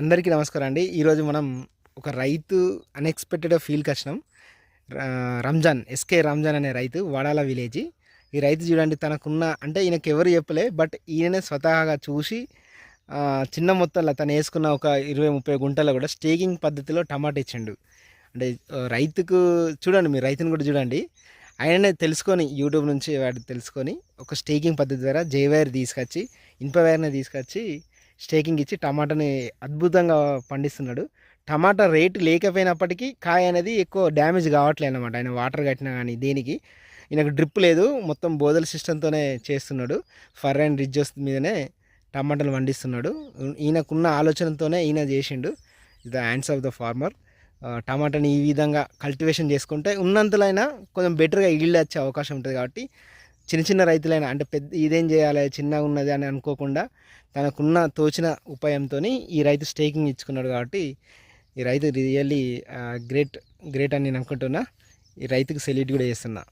అందరికీ నమస్కారం అండి. ఈరోజు మనం ఒక రైతు అన్ఎక్స్పెక్టెడ్గా ఫీల్కి వచ్చినాం. రంజాన్ ఎస్కే రంజాన్ అనే రైతు వడాల విలేజ్ ఈ రైతు చూడండి తనకున్న అంటే ఈయనకి ఎవరు చెప్పలే బట్ ఈయననే స్వతహాగా చూసి చిన్న మొత్తంలో తను వేసుకున్న ఒక ఇరవై ముప్పై గుంటల్లో కూడా స్టేకింగ్ పద్ధతిలో టమాటా ఇచ్చిండు. అంటే రైతుకు చూడండి మీరు రైతుని కూడా చూడండి. ఆయననే తెలుసుకొని యూట్యూబ్ నుంచి వాటి తెలుసుకొని ఒక స్టేకింగ్ పద్ధతి ద్వారా జైవైర్ తీసుకొచ్చి ఇనుప వైర్ని తీసుకొచ్చి స్టేకింగ్ ఇచ్చి టమాటాని అద్భుతంగా పండిస్తున్నాడు. టమాటా రేటు లేకపోయినప్పటికీ కాయ అనేది ఎక్కువ డ్యామేజ్ కావట్లేదు అనమాట ఆయన వాటర్ కట్టినా కానీ దేనికి. ఈయనకు డ్రిప్ లేదు. మొత్తం బోధల సిస్టంతోనే చేస్తున్నాడు. ఫర్ అండ్ రిడ్జెస్ మీదనే టమాటాలు పండిస్తున్నాడు ఈయనకున్న ఆలోచనతోనే ఈయన చేసిండు. The hands of the farmer. టమాటాని ఈ విధంగా కల్టివేషన్ చేసుకుంటే ఉన్నంతలైనా కొంచెం బెటర్గా ఈల్డ్ వచ్చే అవకాశం ఉంటుంది కాబట్టి చిన్న చిన్న రైతులైనా అంటే పెద్ద ఇదేం చేయాలి చిన్నగా ఉన్నది అని అనుకోకుండా తనకున్న తోచిన ఉపాయంతో ఈ రైతు స్టేకింగ్ ఇచ్చుకున్నాడు కాబట్టి ఈ రైతు రియల్లీ గ్రేట్ గ్రేట్ అని నేను అనుకుంటున్నా. ఈ రైతుకు సెల్యూట్ కూడా చేస్తున్నా.